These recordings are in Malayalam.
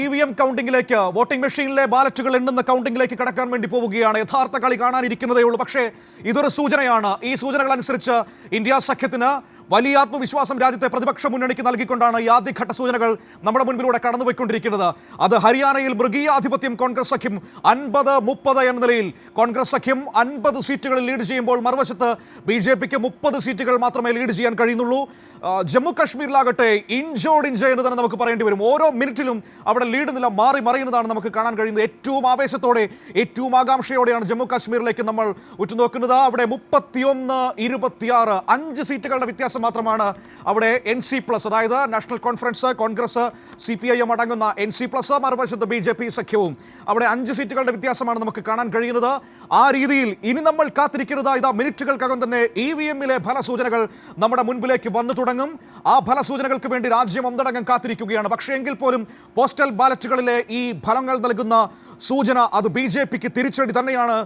ഇ വി എം കൗണ്ടിങ്ങിലേക്ക് വോട്ടിംഗ് മെഷീനിലെ ബാലറ്റുകൾ എണ്ണുന്ന കൗണ്ടിങ്ങിലേക്ക് കടക്കാൻ വേണ്ടി പോവുകയാണ്. യഥാർത്ഥ കളി കാണാനിരിക്കുന്നതേ ഉള്ളൂ പക്ഷേ ഇതൊരു സൂചനയാണ്. ഈ സൂചനകൾ അനുസരിച്ച് ഇന്ത്യ സഖ്യത്തിന് വലിയ ആത്മവിശ്വാസം രാജ്യത്തെ പ്രതിപക്ഷ മുന്നണിക്ക് നൽകിക്കൊണ്ടാണ് ഈ ആദ്യഘട്ട സൂചനകൾ നമ്മുടെ മുൻപിലൂടെ കടന്നുപോയിക്കൊണ്ടിരിക്കുന്നത്. അത് ഹരിയാനയിൽ മൃഗീയാധിപത്യം കോൺഗ്രസ് സഖ്യം അൻപത് മുപ്പത് എന്ന നിലയിൽ കോൺഗ്രസ് സഖ്യം അൻപത് സീറ്റുകളിൽ ലീഡ് ചെയ്യുമ്പോൾ മറുവശത്ത് ബി ജെ പിക്ക് മുപ്പത് സീറ്റുകൾ മാത്രമേ ലീഡ് ചെയ്യാൻ കഴിയുന്നുള്ളൂ. ജമ്മു കാശ്മീരിലാകട്ടെ ഇഞ്ചോട് ഇഞ്ച എന്ന് തന്നെ നമുക്ക് പറയേണ്ടി വരും. ഓരോ മിനിറ്റിലും അവിടെ ലീഡ് നില മാറി മറിയുന്നതാണ് നമുക്ക് കാണാൻ കഴിയുന്നത്. ഏറ്റവും ആവേശത്തോടെ ഏറ്റവും ആകാംക്ഷയോടെയാണ് ജമ്മു കാശ്മീരിലേക്ക് നമ്മൾ ഉറ്റുനോക്കുന്നത്. അവിടെ മുപ്പത്തിയൊന്ന് ഇരുപത്തിയാറ് അഞ്ച് സീറ്റുകളുടെ വ്യത്യാസം മാത്രമാണ് അവിടെ എൻ സി പ്ലസ് അതായത് national conference Congress C P I M അടങ്ങുന്ന എൻ സി പ്ലസ് മറുവശത്ത് ബി ജെ പി സഖ്യവും. അവിടെ അഞ്ച് സീറ്റുകളുടെ വ്യത്യാസമാണ് നമുക്ക് കാണാൻ കഴിയുന്നത്. ആ രീതിയിൽ ഇനി നമ്മൾ കാത്തിരിക്കുന്നത് ഇതാ മിനിറ്റുകൾക്കകം തന്നെ ഇ വി എമ്മിലെ ഫലസൂചനകൾ നമ്മുടെ മുൻപിലേക്ക് വന്നു തുടങ്ങും. ആ ഫലസൂചനകൾക്ക് വേണ്ടി രാജ്യം ഒന്നടങ്കം കാത്തിരിക്കുകയാണ്. പക്ഷേ എങ്കിൽ പോലും പോസ്റ്റൽ ബാലറ്റുകളിലെ ഈ ഫലങ്ങൾ നൽകുന്ന സൂചന അത് ബി ജെ പിക്ക് തിരിച്ചടി തന്നെയാണ്.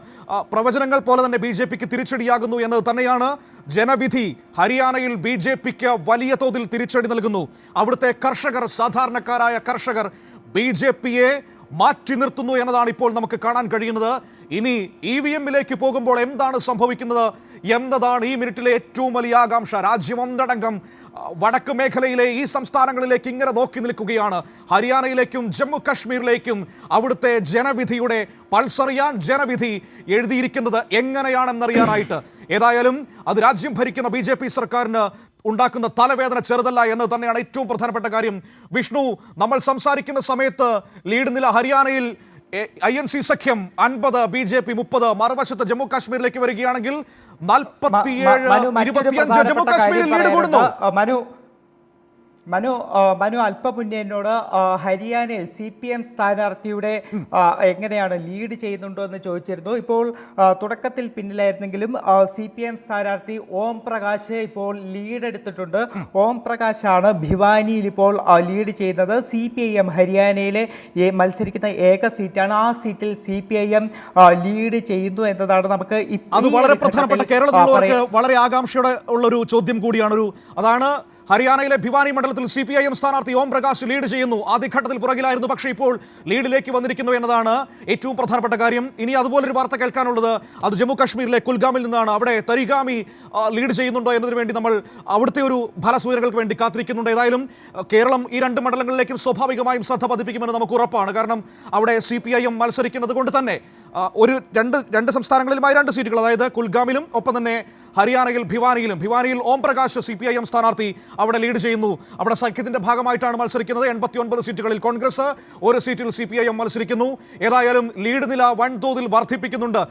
പ്രവചനങ്ങൾ പോലെ തന്നെ ബി ജെ പിക്ക് തിരിച്ചടിയാകുന്നു എന്നത് തന്നെയാണ് ജനവിധി. ഹരിയാനയിൽ ബി ജെ പിക്ക് വലിയ തോതിൽ തിരിച്ചടി നൽകുന്നു. അവിടുത്തെ കർഷകർ സാധാരണക്കാരായ കർഷകർ ബി ജെ പിയെ മാറ്റി നിർത്തുന്നു എന്നതാണ് ഇപ്പോൾ നമുക്ക് കാണാൻ കഴിയുന്നത്. ഇനി ഇ വി എമ്മിലേക്ക് പോകുമ്പോൾ എന്താണ് സംഭവിക്കുന്നത് എന്നതാണ് ഈ മിനിറ്റിലെ ഏറ്റവും വലിയ ആകാംക്ഷ. രാജ്യം ഒന്നടങ്കം വടക്ക് മേഖലയിലെ ഈ സംസ്ഥാനങ്ങളിലേക്ക് ഇങ്ങനെ നോക്കി നിൽക്കുകയാണ്. ഹരിയാനയിലേക്കും ജമ്മു കാശ്മീരിലേക്കും അവിടുത്തെ ജനവിധിയുടെ പൾസറിയാൻ ജനവിധി എഴുതിയിരിക്കുന്നത് എങ്ങനെയാണെന്നറിയാനായിട്ട് ഏതായാലും അത് രാജ്യം ഭരിക്കുന്ന ബി ജെ പി സർക്കാരിന് ഉണ്ടാക്കുന്ന തലവേദന ചെറുതല്ല എന്ന് തന്നെയാണ് ഏറ്റവും പ്രധാനപ്പെട്ട കാര്യം. വിഷ്ണു നമ്മൾ സംസാരിക്കുന്ന സമയത്ത് ലീഡ് നില ഹരിയാനയിൽ ഐ എൻ സി സഖ്യം അൻപത് ബി ജെ പി മുപ്പത് മറുവശത്ത് ജമ്മു കാശ്മീരിലേക്ക് വരികയാണെങ്കിൽ നാൽപ്പത്തിയേഴ് ഇരുപത്തിയഞ്ച് ജമ്മു കാശ്മീരിൽ ലീഡ് കൂടുന്നു. മനു മനു അല്പമുന്നേ എന്നോട് ഹരിയാനയിൽ സി പി എം സ്ഥാനാർത്ഥിയുടെ എങ്ങനെയാണ് ലീഡ് ചെയ്യുന്നുണ്ടോ എന്ന് ചോദിച്ചിരുന്നു. ഇപ്പോൾ തുടക്കത്തിൽ പിന്നിലായിരുന്നെങ്കിലും സി പി എം സ്ഥാനാർത്ഥി ഓം പ്രകാശ് ഇപ്പോൾ ലീഡ് എടുത്തിട്ടുണ്ട്. ഓം പ്രകാശാണ് ഭിവാനിയിൽ ഇപ്പോൾ ലീഡ് ചെയ്യുന്നത്. സി പി ഐ എം ഹരിയാനയിലെ മത്സരിക്കുന്ന ഏക സീറ്റാണ്. ആ സീറ്റിൽ C P I M lead ചെയ്യുന്നു എന്നതാണ് നമുക്ക് അത് വളരെ ഒരു പ്രധാനപ്പെട്ട കേരളത്തിലുള്ളവർക്ക് വളരെ ആകാംക്ഷയോടെ ഉള്ളൊരു ചോദ്യം കൂടിയാണ് ഒരു അതാണ് ഹരിയാനയിലെ ഭിവാനി മണ്ഡലത്തിൽ സി പി ഐ എം സ്ഥാനാർത്ഥി ഓം പ്രകാശ് ലീഡ് ചെയ്യുന്നു. ആദ്യഘട്ടത്തിൽ പുറകിലായിരുന്നു. പക്ഷേ ഇപ്പോൾ ലീഡിലേക്ക് വന്നിരിക്കുന്നു എന്നതാണ് ഏറ്റവും പ്രധാനപ്പെട്ട കാര്യം. ഇനി അതുപോലൊരു വാർത്ത കേൾക്കാനുള്ളത് അത് ജമ്മു കാശ്മീരിലെ കുൽഗാമിൽ നിന്നാണ്. അവിടെ തരിഗാമി ലീഡ് ചെയ്യുന്നുണ്ടോ എന്നതിന് വേണ്ടി നമ്മൾ അവിടുത്തെ ഒരു ഫലസൂചനകൾക്ക് വേണ്ടി കാത്തിരിക്കുന്നുണ്ട്. ഏതായാലും കേരളം ഈ രണ്ട് മണ്ഡലങ്ങളിലേക്കും സ്വാഭാവികമായും ശ്രദ്ധ പതിപ്പിക്കുമെന്ന് നമുക്ക് ഉറപ്പാണ്. കാരണം അവിടെ സി പി ഐ എം മത്സരിക്കുന്നത് കൊണ്ട് തന്നെ ഒരു രണ്ട് രണ്ട് സംസ്ഥാനങ്ങളിലുമായി രണ്ട് സീറ്റുകൾ. അതായത് കുൽഗാമിലും ഒപ്പം തന്നെ ഹരിയാനയിൽ ഭിവാനിയിലും. ഭിവാനിയിൽ Om Prakash C P I M സ്ഥാനാർത്ഥി അവിടെ ലീഡ് ചെയ്യുന്നു. അവിടെ സഖ്യത്തിന്റെ ഭാഗമായിട്ടാണ് മത്സരിക്കുന്നത്. എൺപത്തി ഒൻപത് സീറ്റുകളിൽ കോൺഗ്രസ് ഒരു സീറ്റിൽ സി പി ഐ എം മത്സരിക്കുന്നു. ഏതായാലും ലീഡ് നില വൻതോതിൽ വർദ്ധിപ്പിക്കുന്നുണ്ട്.